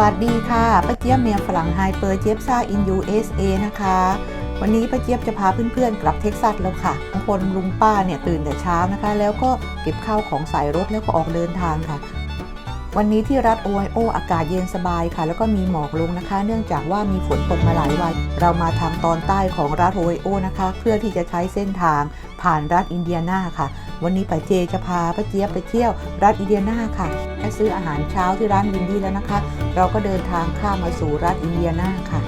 วัสดีค่ะป้าเจี๊ยบเมียฝรั่งไฮเปอร์เจี๊ยบซ่าอินยูเอสเอนะคะ วันนี้ป้าเจี๊ยบจะพาเพื่อนๆกลับเท็กซัสแล้วค่ะบางคนลุงป้าเนี่ยตื่นแต่เช้านะคะ แล้วก็เก็บข้าวของใส่รถแล้วก็ออกเดินทางค่ะ วันนี้ที่รัฐโอไฮโออากาศเย็นสบายค่ะ แล้วก็มีหมอกลงนะคะ เนื่องจากว่ามีฝนตกมาหลายวัน เรามาทางตอนใต้ของรัฐโอไฮโอนะคะ เพื่อที่จะใช้เส้นทางผ่านรัฐอินเดียนาค่ะ วันนี้ป้าเจจะพาป้าเจี๊ยบไปเที่ยวรัฐอินเดียนาค่ะแค่ซื้ออาหารเช้าที่ร้านวินดี้แล้วนะคะ เราก็เดินทางข้ามมาสู่รัฐอินเดียนาค่ะ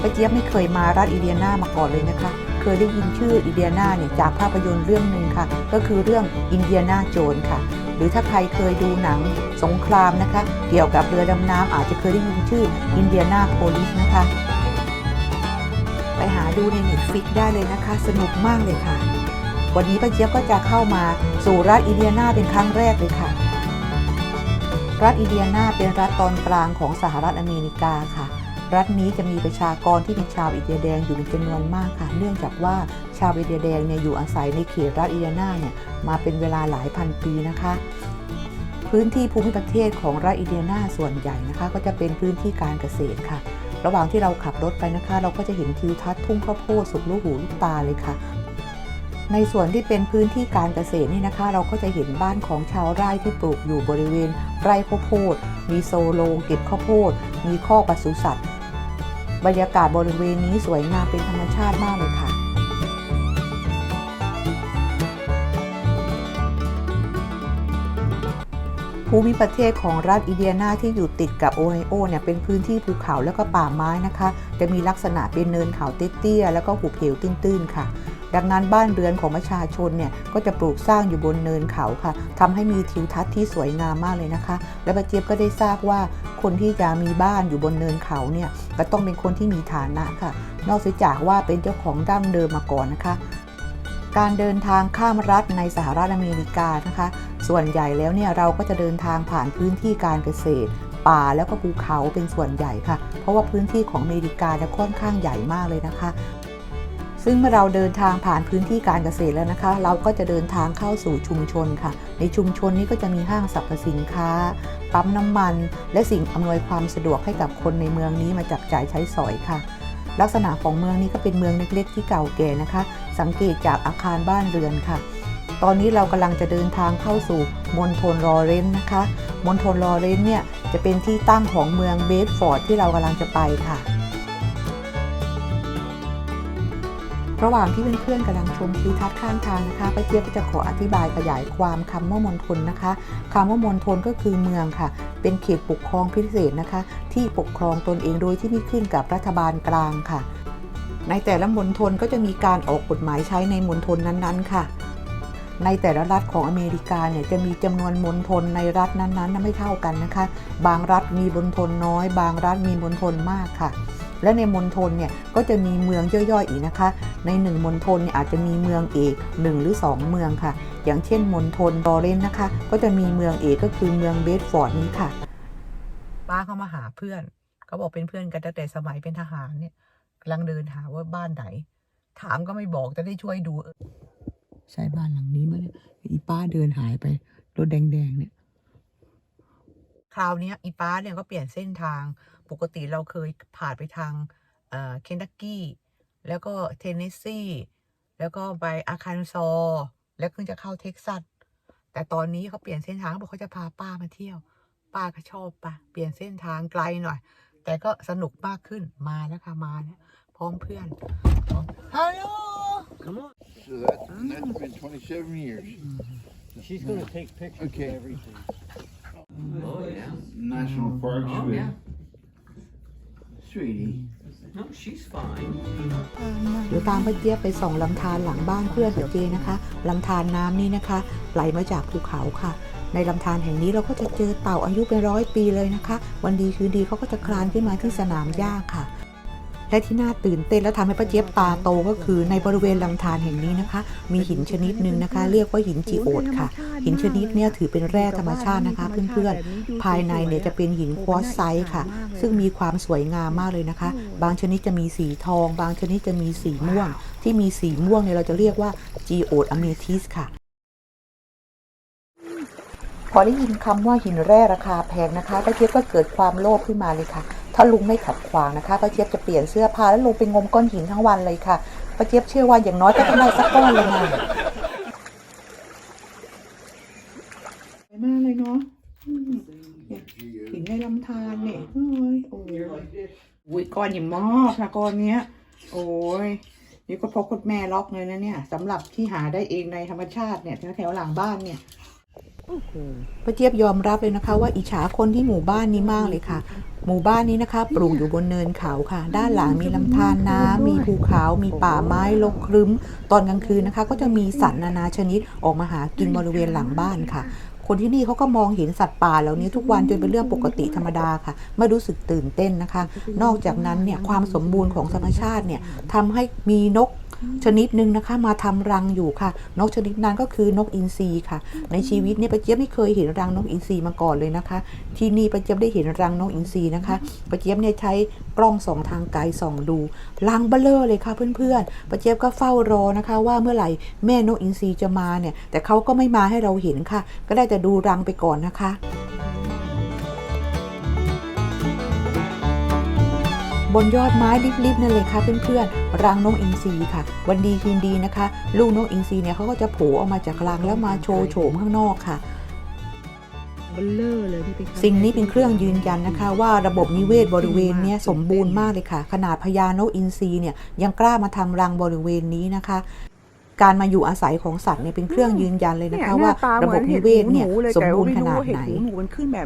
ป้าเจี๊ยบไม่เคยมารัฐอินเดียนามาก่อนเลยนะคะ เคยได้ยินชื่ออินเดียนาเนี่ยจากภาพยนตร์เรื่องหนึ่งค่ะ ก็คือเรื่องอินเดียนาโจนค่ะ หรือถ้าใครเคยดูหนังสงครามนะคะ เกี่ยวกับเรือดำน้ำอาจจะเคยได้ยินชื่ออินเดียนาโพลิสนะคะ ไปหาดูในเน็ตฟิกได้เลยนะคะ สนุกมากเลยค่ะ วันนี้ป้าเจี๊ยบก็จะเข้ามาสู่รัฐอินเดียนาเป็นครั้งแรกเลยค่ะ รัฐอินเดียนาเป็นรัฐตอนกลางของสหรัฐอเมริกาค่ะ รัฐนี้จะมีประชากรที่เป็นชาวอินเดียแดงอยู่เป็นจำนวนมากค่ะ เนื่องจากว่าชาวอินเดียแดงเนี่ยอยู่อาศัยในเขตรัฐอินเดียนาเนี่ยมาเป็นเวลาหลายพันปีนะคะ พื้นที่ภูมิประเทศของรัฐอินเดียนาส่วนใหญ่นะคะ ก็จะเป็นพื้นที่การเกษตรค่ะ ระหว่างที่เราขับรถไปนะคะ เราก็จะเห็นทิวทัศน์ทุ่งข้าวโพดสุดลูกหูลูกตาเลยค่ะในส่วนที่เป็นพื้นที่การเกษตรนี่นะคะ เราก็จะเห็นบ้านของชาวไร่ที่ปลูกอยู่บริเวณไร่ข้าวโพด มีโซโลเก็บข้าวโพด มีข้อปศุสัตว์ บรรยากาศบริเวณนี้สวยงามเป็นธรรมชาติมากเลยค่ะ ภูมิประเทศของรัฐอินเดียนาที่อยู่ติดกับโอไฮโอเนี่ยเป็นพื้นที่ภูเขาแล้วก็ป่าไม้นะคะ จะมีลักษณะเป็นเนินเขาเตี้ยๆแล้วก็หุบเหวตื้นๆค่ะดังนั้นบ้านเรือนของประชาชนเนี่ยก็จะปลูกสร้างอยู่บนเนินเขาค่ะทำให้มีทิวทัศน์ที่สวยงามมากเลยนะคะ และป้าเจี๊ยบก็ได้ทราบว่า คนที่จะมีบ้านอยู่บนเนินเขาเนี่ยก็ต้องเป็นคนที่มีฐานะค่ะ นอกจากว่าเป็นเจ้าของดั้งเดิมมาก่อนนะคะการเดินทางข้ามรัฐในสหรัฐอเมริกานะคะ ส่วนใหญ่แล้วเนี่ยเราก็จะเดินทางผ่านพื้นที่การเกษตร ป่าแล้วก็ภูเขาเป็นส่วนใหญ่ค่ะ เพราะว่าพื้นที่ของอเมริกาเนี่ยค่อนข้างใหญ่มากเลยนะคะ ซึ่งเมื่อเราเดินทางผ่านพื้นที่การเกษตรแล้วนะคะ เราก็จะเดินทางเข้าสู่ชุมชนค่ะ ในชุมชนนี้ก็จะมีห้างสรรพสินค้า ปั๊มน้ำมัน และสิ่งอำนวยความสะดวกให้กับคนในเมืองนี้มาจับจ่ายใช้สอยค่ะ ลักษณะของเมืองนี้ก็เป็นเมืองเล็กๆ ที่เก่าแก่นะคะ สังเกตจากอาคารบ้านเรือนค่ะ ตอนนี้เรากำลังจะเดินทางเข้าสู่มณฑลลอเรนซ์นะคะมณฑลลอเรนซ์เนี่ยจะเป็นที่ตั้งของเมืองเบสฟอร์ดที่เรากำลังจะไปค่ะ ระหว่างที่เพื่อนๆกำลังชมทิวทัศน์ข้างทางนะคะป้าเจี๊ยบก็จะขออธิบายขยายความคำว่ามณฑลนะคะคำว่ามณฑลก็คือเมืองค่ะ เป็นเขตปกครองพิเศษนะคะ ที่ปกครองตนเองโดยที่ไม่ขึ้นกับรัฐบาลกลางค่ะ ในแต่ละมณฑลก็จะมีการออกกฎหมายใช้ในมณฑลนั้นๆค่ะ ในแต่ละรัฐของอเมริกาเนี่ยจะมีจำนวนมณฑลในรัฐนั้นๆ ไม่เท่ากันนะคะ บางรัฐมีมณฑลน้อย บางรัฐมีมณฑลมากค่ะ และในมณฑลเนี่ยก็จะมีเมืองย่อยๆอีกนะคะ ในหนึ่งมณฑลเนี่ยอาจจะมีเมืองเอกหนึ่งหรือ 2 เมืองค่ะ อย่างเช่นมณฑลลอเรนซ์นะคะ ก็จะมีเมืองเอกก็คือเมืองเบสฟอร์ดนี้ค่ะ ป้าเขามาหาเพื่อนเขาบอกเป็นเพื่อนกันตั้งแต่สมัยเป็นทหารเนี่ยกำลังเดินหาว่าบ้านไหน ถามก็ไม่บอกจะได้ช่วยดูเออใช่บ้านหลังนี้ไหมเนี่ยอีป้าเดินหายไปรถแดงๆเนี่ยคราวเนี้ยอีป้าเนี่ยก็เปลี่ยนเส้นทาง ปกติเราเคยผ่านไปทางเอ่อเคนตักกี้ แล้วก็เทนเนสซีแล้วก็ไปอาคันซอ แล้วเพิ่งจะเข้าเท็กซัส แต่ตอนนี้เขาเปลี่ยนเส้นทางเขาบอกเขาจะพาป้ามาเที่ยว ป้าก็ชอบปะเปลี่ยนเส้นทางไกลหน่อย แต่ก็สนุกมากขึ้นมาแล้วค่ะมาแล้วพร้อมเพื่อนฮัลโหล Come on. So that's, that's been 27 years. She's going to take pictures Okay. of everything. Oh yeah. National Parks Oh with yeah. Sweetie. No, she's fine. เดี๋ยวตามป้าเจี๊ยบไปส่องลำธารหลังบ้านเพื่อนของเจนะคะลำธารน้ำนี่นะคะ ไหลมาจากภูเขาค่ะ ในลำธารแห่งนี้เราก็จะเจอเต่าอายุเป็นร้อยปีเลยนะคะ วันดีคืนดีเขาก็จะคลานขึ้นมาที่สนามหญ้าค่ะ และที่น่าตื่นเต้นและทำให้ป้าเจี๊ยบตาโตก็คือในบริเวณลำธารแห่งนี้นะคะ มีหินชนิดหนึ่งนะคะ เรียกว่าหินจีโอดค่ะ หินชนิดนี้ถือเป็นแร่ธรรมชาตินะคะ เพื่อนๆ ภายในเนี่ยจะเป็นหินควอตซ์ไซต์ค่ะ ซึ่งมีความสวยงามมากเลยนะคะ บางชนิดจะมีสีทอง บางชนิดจะมีสีม่วง ที่มีสีม่วงเนี่ยเราจะเรียกว่าจีโอดอเมทิสค่ะพอได้ยินคำว่าหินแร่ราคาแพงนะคะป้าเจี๊ยบก็เกิดความโลภขึ้นมาเลยค่ะ ถ้าลุงไม่ขัดขวางนะคะป้าเจี๊ยบจะเปลี่ยนเสื้อผ้าแล้วลงไปงมก้อนหินทั้งวันเลยค่ะป้าเจี๊ยบเชื่อว่าอย่างน้อยก็ต้องได้สักก้อนเลยนะมากเลยเนาะอืมเนี่ยหินในลำธารเนี่ยเอ้ยโอ้ยอุ้ยก้อนใหญ่มากนะก้อนเนี้ย โอ้ยนี่ก็พกคุณแม่ล็อกเลยนะเนี่ยสำหรับที่หาได้เองในธรรมชาติเนี่ยแถวๆหลังบ้านเนี่ย ป้าเจี๊ยบยอมรับเลยนะคะ ว่าอิจฉาคนที่หมู่บ้านนี้มากเลยค่ะ หมู่บ้านนี้นะคะปลูกอยู่บนเนินเขาค่ะ ด้านหลังมีลำธารน้ำมีภูเขามีป่าไม้รกครึ้ม ตอนกลางคืนนะคะ ก็จะมีสัตว์นานาชนิดออกมาหากินบริเวณหลังบ้านค่ะ คนที่นี่เขาก็มองเห็นสัตว์ป่าเหล่านี้ทุกวันจนเป็นเรื่องปกติธรรมดาค่ะ ไม่รู้สึกตื่นเต้นนะคะ นอกจากนั้นเนี่ยความสมบูรณ์ของธรรมชาติเนี่ยทำให้มีนก ชนิดหนึ่งนะคะมาทำรังอยู่ค่ะ นกชนิดนั้นก็คือนกอินทรีค่ะ ในชีวิตเนี่ยป้าเจี๊ยบไม่เคยเห็นรังนกอินทรีมาก่อนเลยนะคะ ที่นี่ป้าเจี๊ยบได้เห็นรังนกอินทรีนะคะป้าเจี๊ยบเนี่ยใช้กล้องสองทางไกลส่องดูรังเบลเลอร์เลยค่ะเพื่อนๆป้าเจี๊ยบก็เฝ้ารอนะคะ ว่าเมื่อไหร่แม่นกอินทรีจะมาเนี่ยแต่เขาก็ไม่มาให้เราเห็นค่ะ ก็ได้แต่ดูรังไปก่อนนะคะ บนยอดไม้ริบๆนั่นเลยค่ะเพื่อนๆรังนกอินทรีค่ะ วันดีคืนดีนะคะ ลูกนกอินทรีเนี่ยเขาก็จะโผล่ออกมาจากรังแล้วมาโชว์โฉมข้างนอกค่ะเบลเลอร์เลยที่เป็นสิ่งนี้เป็นเครื่องยืนยันนะคะ ว่าระบบนิเวศบริเวณเนี้ยสมบูรณ์มากเลยค่ะ ขนาดพญานกอินทรีเนี่ยยังกล้ามาทำรังบริเวณนี้นะคะ การมาอยู่อาศัยของสัตว์เนี่ยเป็นเครื่องยืนยันเลยนะคะว่าระบบนิเวศเนี่ยสมบูรณ์ขนาดไหน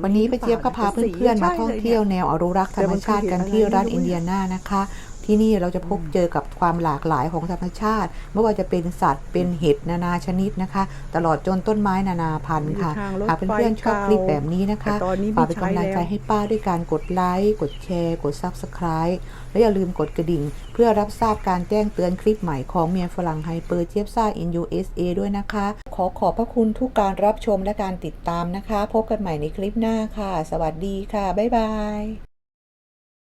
วันนี้ป้าเจี๊ยบก็พาเพื่อนๆมาท่องเที่ยวแนวอนุรักษ์ธรรมชาติกันที่รัฐอินเดียนานะคะ ที่นี่เราจะพบเจอกับความหลากหลายของธรรมชาติ ไม่ว่าจะเป็นสัตว์เป็นเห็ดนานาชนิดนะคะ ตลอดจนต้นไม้นานาพันธุ์ค่ะหากเพื่อนๆชอบคลิปแบบนี้นะคะแต่ตอนนี้ฝากไม่เป็นใช้กำลังใจแล้วให้ป้าด้วยการกดไลค์กดแชร์ กด Subscribe และอย่าลืมกดกระดิ่ง เพื่อรับทราบการแจ้งเตือนคลิปใหม่ของเมียฝรั่งไฮเปอร์เจี๊ยบซ่าอิน USA ด้วยนะคะ ขอขอบพระคุณทุกการรับชมและการติดตามนะคะ พบกันใหม่ในคลิปหน้าค่ะ สวัสดีค่ะ บ๊ายบาย